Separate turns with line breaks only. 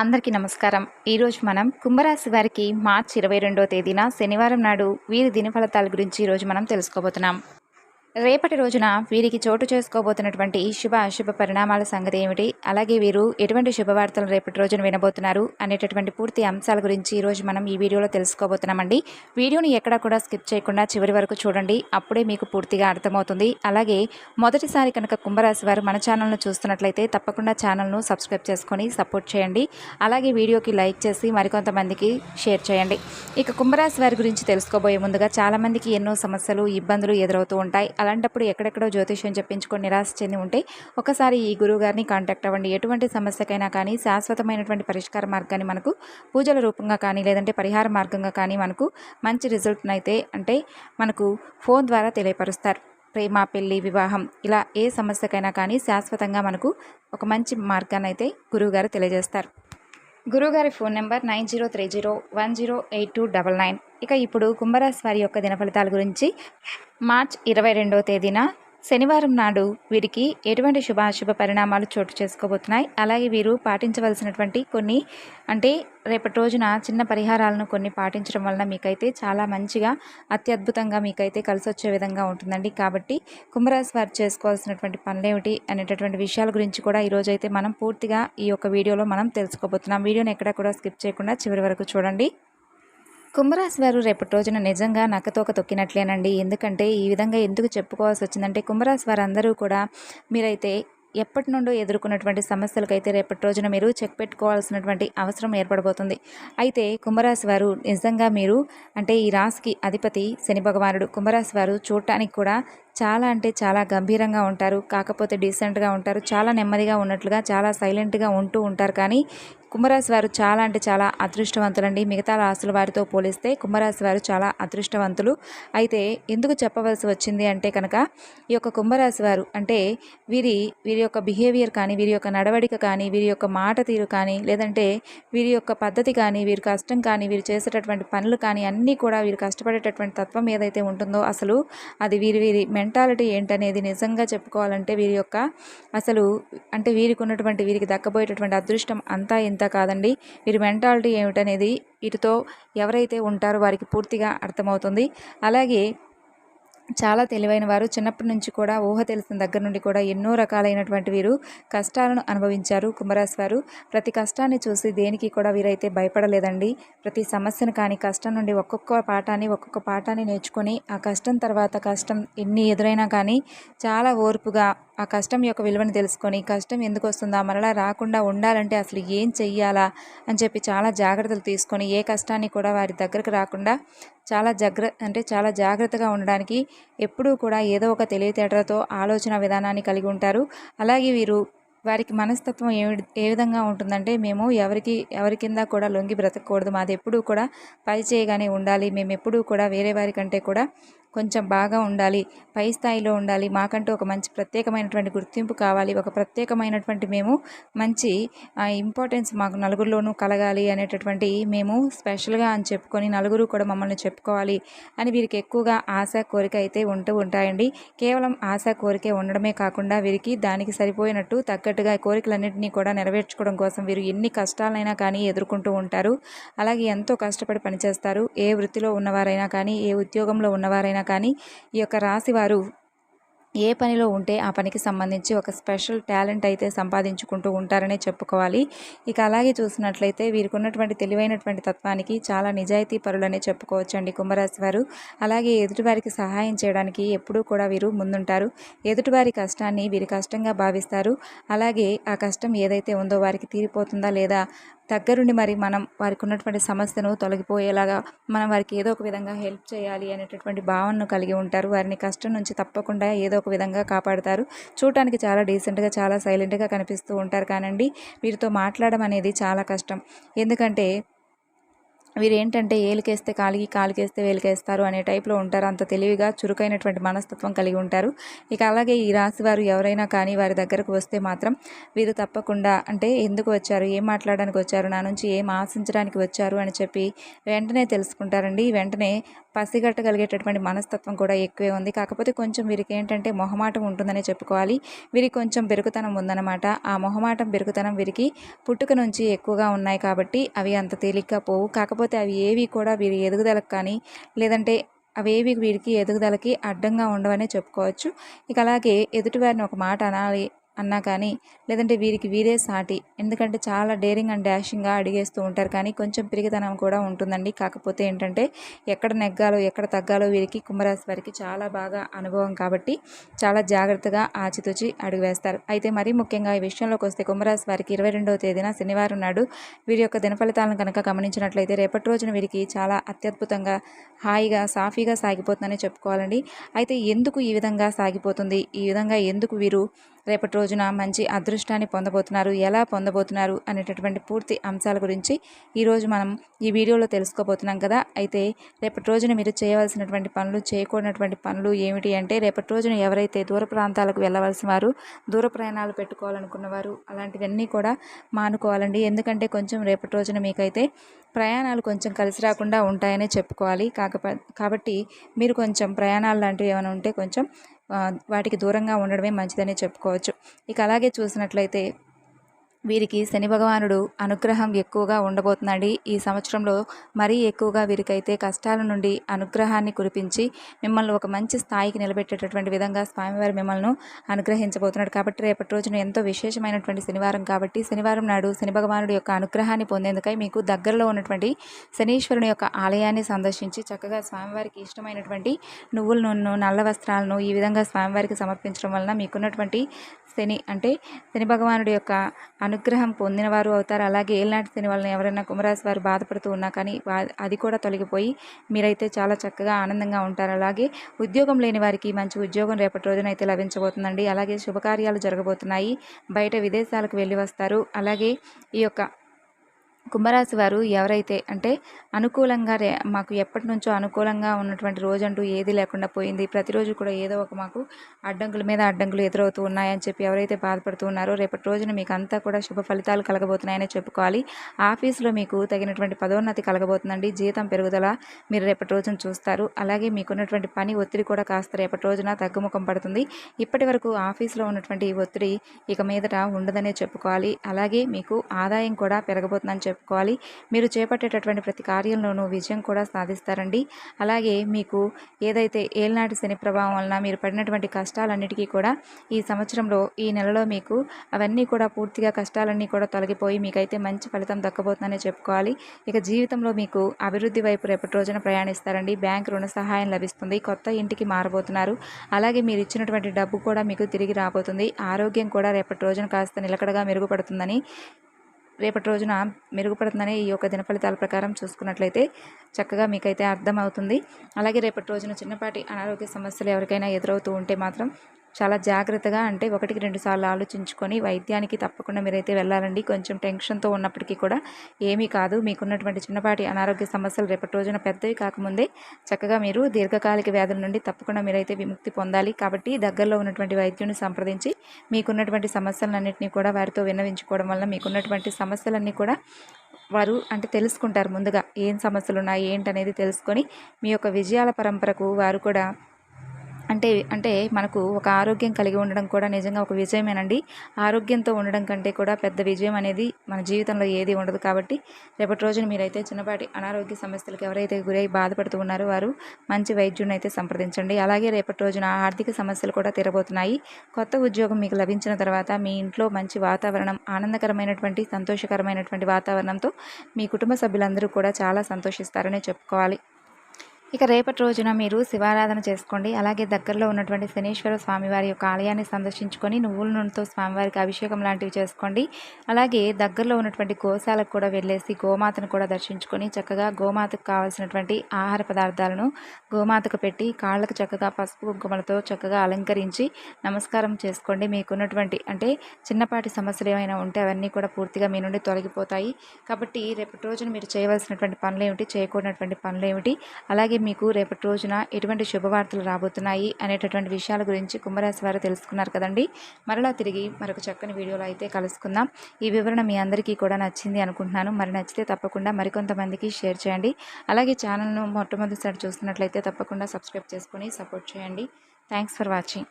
అందరికీ నమస్కారం. ఈరోజు మనం కుంభరాశి వారికి మార్చి ఇరవై రెండో తేదీన శనివారం నాడు వీరి దినఫలితాల గురించి ఈరోజు మనం తెలుసుకోబోతున్నాం. రేపటి రోజున వీరికి చోటు చేసుకోబోతున్నటువంటి శుభ అశుభ పరిణామాల సంగతి ఏమిటి? అలాగే వీరు ఎటువంటి శుభవార్తలు రేపటి రోజున వినబోతున్నారు అనేటటువంటి పూర్తి అంశాల గురించి ఈరోజు మనం ఈ వీడియోలో తెలుసుకోబోతున్నామండి. వీడియోని ఎక్కడా కూడా స్కిప్ చేయకుండా చివరి వరకు చూడండి. అప్పుడే మీకు పూర్తిగా అర్థమవుతుంది. అలాగే మొదటిసారి కనుక కుంభరాశి వారు మన ఛానల్ను చూస్తున్నట్లయితే తప్పకుండా ఛానల్ను సబ్స్క్రైబ్ చేసుకొని సపోర్ట్ చేయండి. అలాగే వీడియోకి లైక్ చేసి మరికొంతమందికి షేర్ చేయండి. ఇక కుంభరాశి వారి గురించి తెలుసుకోబోయే ముందుగా చాలామందికి ఎన్నో సమస్యలు ఇబ్బందులు ఎదురవుతూ ఉంటాయి. అలాంటప్పుడు ఎక్కడెక్కడో జ్యోతిష్యం చెప్పించుకొని నిరాశ చెంది ఉంటే ఒకసారి ఈ గురువు గారిని కాంటాక్ట్ అవ్వండి. ఎటువంటి సమస్యకైనా కానీ శాశ్వతమైనటువంటి పరిష్కార మార్గాన్ని మనకు పూజల రూపంగా కానీ లేదంటే పరిహార మార్గంగా కానీ మనకు మంచి రిజల్ట్ని అయితే అంటే మనకు ఫోన్ ద్వారా తెలియపరుస్తారు. ప్రేమ పెళ్ళి వివాహం ఇలా ఏ సమస్యకైనా కానీ శాశ్వతంగా మనకు ఒక మంచి మార్గాన్ని అయితే గురువుగారు తెలియజేస్తారు. గురువుగారి phone number nine zero three zero one zero eight two double nine. ఇక ఇప్పుడు కుంభరాశి వారి యొక్క దిన ఫలితాల గురించి మార్చ్ ఇరవై రెండవ తేదీన శనివారం నాడు వీరికి ఎటువంటి శుభాశుభ పరిణామాలు చోటు చేసుకోబోతున్నాయి. అలాగే వీరు పాటించవలసినటువంటి కొన్ని అంటే రేపటి రోజున చిన్న పరిహారాలను కొన్ని పాటించడం వలన మీకైతే చాలా మంచిగా అత్యద్భుతంగా మీకైతే కలిసి వచ్చే విధంగా ఉంటుందండి. కాబట్టి కుంభరాశి వారు చేసుకోవాల్సినటువంటి పనులేమిటి అనేటటువంటి విషయాల గురించి కూడా ఈరోజు అయితే మనం పూర్తిగా ఈ యొక్క వీడియోలో మనం తెలుసుకోబోతున్నాం. వీడియోని ఎక్కడ కూడా స్కిప్ చేయకుండా చివరి వరకు చూడండి. కుంభరాశి వారు రేపటి రోజున నిజంగా నక్కతోక తొక్కినట్లేనండి. ఎందుకంటే ఈ విధంగా ఎందుకు చెప్పుకోవాల్సి వచ్చిందంటే కుంభరాశి వారు అందరూ కూడా మీరైతే ఎప్పటి నుండో ఎదుర్కొన్నటువంటి సమస్యలకైతే రేపటి రోజున మీరు చెక్ పెట్టుకోవాల్సినటువంటి అవసరం ఏర్పడబోతుంది. అయితే కుంభరాశి వారు నిజంగా మీరు అంటే ఈ రాశికి అధిపతి శని భగవానుడు. కుంభరాశి వారు చూడటానికి కూడా చాలా అంటే చాలా గంభీరంగా ఉంటారు కాకపోతే డీసెంట్గా ఉంటారు చాలా నెమ్మదిగా ఉన్నట్లుగా చాలా సైలెంట్గా ఉంటూ ఉంటారు. కానీ కుంభరాశి వారు చాలా అంటే చాలా అదృష్టవంతులండి. మిగతా రాసుల వారితో పోలిస్తే కుంభరాశి వారు చాలా అదృష్టవంతులు. అయితే ఎందుకు చెప్పవలసి వచ్చింది అంటే కనుక ఈ యొక్క కుంభరాశి వారు అంటే వీరి వీరి యొక్క బిహేవియర్ కానీ వీరి యొక్క నడవడిక కానీ వీరి యొక్క మాట తీరు కానీ లేదంటే వీరి యొక్క పద్ధతి కానీ వీరి కష్టం కానీ వీరు చేసేటటువంటి పనులు కానీ అన్నీ కూడా వీరు కష్టపడేటటువంటి తత్వం ఏదైతే ఉంటుందో అసలు అది వీరి వీరి మెంటాలిటీ ఏంటనేది నిజంగా చెప్పుకోవాలంటే వీరి యొక్క అసలు అంటే వీరికి ఉన్నటువంటి వీరికి దక్కబోయేటటువంటి అదృష్టం అంతా ఇంత కాదండి. వీరి మెంటాలిటీ ఏమిటనేది వీటితో ఎవరైతే ఉంటారో వారికి పూర్తిగా అర్థమవుతుంది. అలాగే చాలా తెలివైన వారు. చిన్నప్పటి నుంచి కూడా ఊహ తెలిసిన దగ్గర నుండి కూడా ఎన్నో రకాలైనటువంటి వీరు కష్టాలను అనుభవించారు కుంభరాశి వారు. ప్రతి కష్టాన్ని చూసి దేనికి కూడా వీరైతే భయపడలేదండి. ప్రతి సమస్యను కానీ కష్టం నుండి ఒక్కొక్క పాఠాన్ని ఒక్కొక్క పాఠాన్ని నేర్చుకొని ఆ కష్టం తర్వాత కష్టం ఎన్ని ఎదురైనా కానీ చాలా ఓర్పుగా ఆ కష్టం యొక్క విలువను తెలుసుకొని కష్టం ఎందుకు వస్తుందా మరలా రాకుండా ఉండాలంటే అసలు ఏం చెయ్యాలా అని చెప్పి చాలా జాగ్రత్తలు తీసుకొని ఏ కష్టాన్ని కూడా వారి దగ్గరకు రాకుండా చాలా జాగ్ర అంటే చాలా జాగ్రత్తగా ఉండడానికి ఎప్పుడూ కూడా ఏదో ఒక తెలివితేటలతో ఆలోచన విధానాన్ని కలిగి ఉంటారు. అలాగే వీరు వారికి మనస్తత్వం ఏ ఏ విధంగా ఉంటుందంటే మేము ఎవరికి ఎవరి కింద కూడా లొంగి బ్రతకూడదు మాది ఎప్పుడూ కూడా పై చేయగానే ఉండాలి. మేము ఎప్పుడూ కూడా వేరే వారి కంటే కూడా కొంచెం బాగా ఉండాలి. పై స్థాయిలో ఉండాలి. మాకంటూ ఒక మంచి ప్రత్యేకమైనటువంటి గుర్తింపు కావాలి. ఒక ప్రత్యేకమైనటువంటి మేము మంచి ఇంపార్టెన్స్ మాకు నలుగురిలోనూ కలగాలి అనేటటువంటి మేము స్పెషల్గా అని చెప్పుకొని నలుగురు కూడా మమ్మల్ని చెప్పుకోవాలి అని వీరికి ఎక్కువగా ఆశ కోరిక అయితే ఉంటూ ఉంటాయండి. కేవలం ఆశ కోరిక ఉండడమే కాకుండా వీరికి దానికి సరిపోయినట్టు తగ్గ తగ్గట్టుగా కోరికలన్నింటినీ కూడా నెరవేర్చుకోవడం కోసం వీరు ఎన్ని కష్టాలైనా కానీ ఎదుర్కొంటూ ఉంటారు. అలాగే ఎంతో కష్టపడి పనిచేస్తారు. ఏ వృత్తిలో ఉన్నవారైనా కానీ ఏ ఉద్యోగంలో ఉన్నవారైనా కానీ ఈ యొక్క రాశి వారు ఏ పనిలో ఉంటే ఆ పనికి సంబంధించి ఒక స్పెషల్ టాలెంట్ అయితే సంపాదించుకుంటూ ఉంటారనే చెప్పుకోవాలి. ఇక అలాగే చూసినట్లయితే వీరికి ఉన్నటువంటి తెలివైనటువంటి తత్వానికి చాలా నిజాయితీ పరులనే చెప్పుకోవచ్చండి కుంభరాశి వారు. అలాగే ఎదుటివారికి సహాయం చేయడానికి ఎప్పుడూ కూడా వీరు ముందుంటారు. ఎదుటివారి కష్టాన్ని వీరి కష్టంగా భావిస్తారు. అలాగే ఆ కష్టం ఏదైతే ఉందో వారికి తీరిపోతుందా లేదా దగ్గరుండి మరి మనం వారికి ఉన్నటువంటి సమస్యను తొలగిపోయేలాగా మనం వారికి ఏదో ఒక విధంగా హెల్ప్ చేయాలి అనేటటువంటి భావనను కలిగి ఉంటారు. వారిని కష్టం నుంచి తప్పకుండా ఏదో ఒక విధంగా కాపాడుతారు. చూడటానికి చాలా డీసెంట్గా చాలా సైలెంట్గా కనిపిస్తూ ఉంటారు. కానండి వీరితో మాట్లాడడం అనేది చాలా కష్టం. ఎందుకంటే వీరు ఏంటంటే ఏలికేస్తే కాలికి కాలికేస్తే వేలికేస్తారు అనే టైప్లో ఉంటారు. అంత తెలివిగా చురుకైనటువంటి మనస్తత్వం కలిగి ఉంటారు. ఇక అలాగే ఈ రాశి వారు ఎవరైనా కానీ వారి దగ్గరకు వస్తే మాత్రం వీరు తప్పకుండా అంటే ఎందుకు వచ్చారు ఏం మాట్లాడడానికి వచ్చారు నా నుంచి ఏం ఆశించడానికి వచ్చారు అని చెప్పి వెంటనే తెలుసుకుంటారండి. వెంటనే పసిగట్టగలిగేటటువంటి మనస్తత్వం కూడా ఎక్కువే ఉంది. కాకపోతే కొంచెం వీరికి ఏంటంటే మొహమాటం ఉంటుందనే చెప్పుకోవాలి. వీరికి కొంచెం బెరుకుతనం ఉందన్నమాట. ఆ మొహమాటం బెరుకుతనం వీరికి పుట్టుక నుంచి ఎక్కువగా ఉన్నాయి కాబట్టి అవి అంత తేలిగ్గా పోవు. కాకపోతే అవి ఏవి కూడా వీరి ఎదుగుదలకు కానీ లేదంటే అవేవి వీరికి ఎదుగుదలకి అడ్డంగా ఉండవనే చెప్పుకోవచ్చు. ఇక అలాగే ఎదుటివారిని ఒక మాట అనాలి అన్నా కానీ లేదంటే వీరికి వీరే సాటి. ఎందుకంటే చాలా డేరింగ్ అండ్ డాషింగ్గా అడిగేస్తూ ఉంటారు. కానీ కొంచెం పిరిగితనం కూడా ఉంటుందండి. కాకపోతే ఏంటంటే ఎక్కడ నెగ్గాలో ఎక్కడ తగ్గాలో వీరికి కుంభరాశి వారికి చాలా బాగా అనుభవం కాబట్టి చాలా జాగ్రత్తగా ఆచితూచి అడుగు వేస్తారు. అయితే మరీ ముఖ్యంగా ఈ విషయంలోకి వస్తే కుంభరాశి వారికి ఇరవై రెండవ తేదీన శనివారం నాడు వీరి యొక్క దినఫలితాలను కనుక గమనించినట్లయితే రేపటి రోజున వీరికి చాలా అత్యద్భుతంగా హాయిగా సాఫీగా సాగిపోతుందని చెప్పుకోవాలండి. అయితే ఎందుకు ఈ విధంగా సాగిపోతుంది? ఈ విధంగా ఎందుకు వీరు రేపటి రోజున మంచి అదృష్టాన్ని పొందబోతున్నారు. ఎలా పొందబోతున్నారు అనేటటువంటి పూర్తి అంశాల గురించి ఈరోజు మనం ఈ వీడియోలో తెలుసుకోబోతున్నాం కదా. అయితే రేపటి రోజున మీరు చేయవలసినటువంటి పనులు చేయకూడనటువంటి పనులు ఏమిటి అంటే రేపటి రోజున ఎవరైతే దూర ప్రాంతాలకు వెళ్ళవలసిన వారు దూర ప్రయాణాలు పెట్టుకోవాలనుకున్న వారు అలాంటివన్నీ కూడా మానుకోవాలండి. ఎందుకంటే కొంచెం రేపటి రోజున మీకైతే ప్రయాణాలు కొంచెం కలిసి రాకుండా ఉంటాయనే చెప్పుకోవాలి. కాకపో కాబట్టి మీరు కొంచెం ప్రయాణాలు లాంటివి ఏమైనా ఉంటే కొంచెం వాటికి దూరంగా ఉండడమే మంచిదని చెప్పుకోవచ్చు. ఇక అలాగే చూసినట్లయితే వీరికి శని భగవానుడు అనుగ్రహం ఎక్కువగా ఉండబోతుందండి. ఈ సంవత్సరంలో మరీ ఎక్కువగా వీరికైతే కష్టాల నుండి అనుగ్రహాన్ని కురిపించి మిమ్మల్ని ఒక మంచి స్థాయికి నిలబెట్టేటటువంటి విధంగా స్వామివారి మిమ్మల్ని అనుగ్రహించబోతున్నాడు. కాబట్టి రేపటి రోజున ఎంతో విశేషమైనటువంటి శనివారం కాబట్టి శనివారం నాడు శని భగవానుడి యొక్క అనుగ్రహాన్ని పొందేందుకై మీకు దగ్గరలో ఉన్నటువంటి శనీశ్వరుని యొక్క ఆలయాన్ని సందర్శించి చక్కగా స్వామివారికి ఇష్టమైనటువంటి నువ్వుల నూనెను నల్ల వస్త్రాలను ఈ విధంగా స్వామివారికి సమర్పించడం వలన మీకున్నటువంటి శని అంటే శని భగవానుడి యొక్క అనుగ్రహం పొందినవారు అవుతారు. అలాగే ఏళ్ళనాటి శని వలన ఎవరైనా కుంభరాశి వారు బాధపడుతూ ఉన్నా కానీ అది కూడా తొలగిపోయి మీరైతే చాలా చక్కగా ఆనందంగా ఉంటారు. అలాగే ఉద్యోగం లేని వారికి మంచి ఉద్యోగం రేపటి రోజున అయితే లభించబోతుందండి. అలాగే శుభకార్యాలు జరగబోతున్నాయి. బయట విదేశాలకు వెళ్ళి వస్తారు. అలాగే ఈ యొక్క కుంభరాశి వారు ఎవరైతే అంటే అనుకూలంగా రే మాకు ఎప్పటి నుంచో అనుకూలంగా ఉన్నటువంటి రోజంటూ ఏది లేకుండా పోయింది. ప్రతిరోజు కూడా ఏదో ఒక మాకు అడ్డంకుల మీద అడ్డంకులు ఎదురవుతూ ఉన్నాయని చెప్పి ఎవరైతే బాధపడుతూ ఉన్నారో రేపటి రోజున మీకు అంతా కూడా శుభ ఫలితాలు కలగబోతున్నాయని చెప్పుకోవాలి. ఆఫీసులో మీకు తగినటువంటి పదోన్నతి కలగబోతుందండి. జీతం పెరుగుదల మీరు రేపటి రోజున చూస్తారు. అలాగే మీకున్నటువంటి పని ఒత్తిడి కూడా కాస్త రేపటి రోజున తగ్గుముఖం పడుతుంది. ఇప్పటి వరకు ఆఫీసులో ఉన్నటువంటి ఒత్తిడి ఇక మీదట ఉండదనే చెప్పుకోవాలి. అలాగే మీకు ఆదాయం కూడా పెరగబోతుందని చెప్పుకోవాలి. మీరు చేపట్టేటటువంటి ప్రతి కార్యంలోనూ విజయం కూడా సాధిస్తారండి. అలాగే మీకు ఏదైతే ఏళ్ళనాటి శని ప్రభావం వలన మీరు పడినటువంటి కష్టాలన్నిటికీ కూడా ఈ సంవత్సరంలో ఈ నెలలో మీకు అవన్నీ కూడా పూర్తిగా కష్టాలన్నీ కూడా తొలగిపోయి మీకైతే మంచి ఫలితం దక్కబోతుందని చెప్పుకోవాలి. ఇక జీవితంలో మీకు అభివృద్ధి వైపు రేపటి రోజున ప్రయాణిస్తారండి. బ్యాంక్ రుణ సహాయం లభిస్తుంది. కొత్త ఇంటికి మారబోతున్నారు. అలాగే మీరు ఇచ్చినటువంటి డబ్బు కూడా మీకు తిరిగి రాబోతుంది. ఆరోగ్యం కూడా రేపటి రోజున కాస్త నిలకడగా మెరుగుపడుతుందని రేపటి రోజున మెరుగుపడుతుందని ఈ యొక్క దినఫలితాల ప్రకారం చూసుకున్నట్లయితే చక్కగా మీకైతే అర్థమవుతుంది. అలాగే రేపటి రోజున చిన్నపాటి అనారోగ్య సమస్యలు ఎవరికైనా ఎదురవుతూ ఉంటే మాత్రం చాలా జాగ్రత్తగా అంటే ఒకటికి రెండు సార్లు ఆలోచించుకొని వైద్యానికి తప్పకుండా మీరైతే వెళ్ళాలండి. కొంచెం టెన్షన్తో ఉన్నప్పటికీ కూడా ఏమీ కాదు. మీకున్నటువంటి చిన్నపాటి అనారోగ్య సమస్యలు రేపటి రోజున పెద్దవి కాకముందే చక్కగా మీరు దీర్ఘకాలిక వ్యాధుల నుండి తప్పకుండా మీరైతే విముక్తి పొందాలి. కాబట్టి దగ్గరలో ఉన్నటువంటి వైద్యుని సంప్రదించి మీకున్నటువంటి సమస్యలన్నింటినీ కూడా వారితో విన్నవించుకోవడం వల్ల మీకున్నటువంటి సమస్యలన్నీ కూడా వారు అంటే తెలుసుకుంటారు ముందుగా ఏం సమస్యలు ఉన్నాయి ఏంటనేది తెలుసుకొని మీ యొక్క విజయాల పరంపరకు వారు కూడా అంటే అంటే మనకు ఒక ఆరోగ్యం కలిగి ఉండడం కూడా నిజంగా ఒక విజయమేనండి. ఆరోగ్యంతో ఉండడం కంటే కూడా పెద్ద విజయం అనేది మన జీవితంలో ఏది ఉండదు కాబట్టి రేపటి రోజున మీరైతే చిన్నపాటి అనారోగ్య సమస్యలకు ఎవరైతే గురై బాధపడుతూ ఉన్నారో వారు మంచి వైద్యుని అయితే సంప్రదించండి. అలాగే రేపటి రోజున ఆర్థిక సమస్యలు కూడా తీరబోతున్నాయి. కొత్త ఉద్యోగం మీకు లభించిన తర్వాత మీ ఇంట్లో మంచి వాతావరణం ఆనందకరమైనటువంటి సంతోషకరమైనటువంటి వాతావరణంతో మీ కుటుంబ సభ్యులందరూ కూడా చాలా సంతోషిస్తారనే చెప్పుకోవాలి. ఇక రేపటి రోజున మీరు శివారాధన చేసుకోండి. అలాగే దగ్గరలో ఉన్నటువంటి శనీశ్వర స్వామివారి యొక్క ఆలయాన్ని సందర్శించుకొని నువ్వుల నూనెతో స్వామివారికి అభిషేకం లాంటివి చేసుకోండి. అలాగే దగ్గరలో ఉన్నటువంటి గోశాలకు కూడా వెళ్ళేసి గోమాతను కూడా దర్శించుకొని చక్కగా గోమాతకు కావాల్సినటువంటి ఆహార పదార్థాలను గోమాతకు పెట్టి కాళ్ళకు చక్కగా పసుపు కుంకుమలతో చక్కగా అలంకరించి నమస్కారం చేసుకోండి. మీకున్నటువంటి అంటే చిన్నపాటి సమస్యలు ఏమైనా ఉంటే అవన్నీ కూడా పూర్తిగా మీ నుండి తొలగిపోతాయి. కాబట్టి రేపటి రోజున మీరు చేయవలసినటువంటి పనులు ఏమిటి? చేయకూడనటువంటి పనులు ఏమిటి? అలాగే మీకు రేపటి రోజున ఎటువంటి శుభవార్తలు రాబోతున్నాయి అనేటటువంటి విషయాల గురించి కుంభరాశి వారు తెలుసుకున్నారు కదండి. మరలా తిరిగి మరొక చక్కని వీడియోలో అయితే కలుసుకుందాం. ఈ వివరణ మీ అందరికీ కూడా నచ్చింది అనుకుంటున్నాను. మరి నచ్చితే తప్పకుండా మరికొంతమందికి షేర్ చేయండి. అలాగే ఛానల్ను మొట్టమొదటిసారి చూస్తున్నట్లయితే తప్పకుండా సబ్స్క్రైబ్ చేసుకొని సపోర్ట్ చేయండి. Thanks for watching.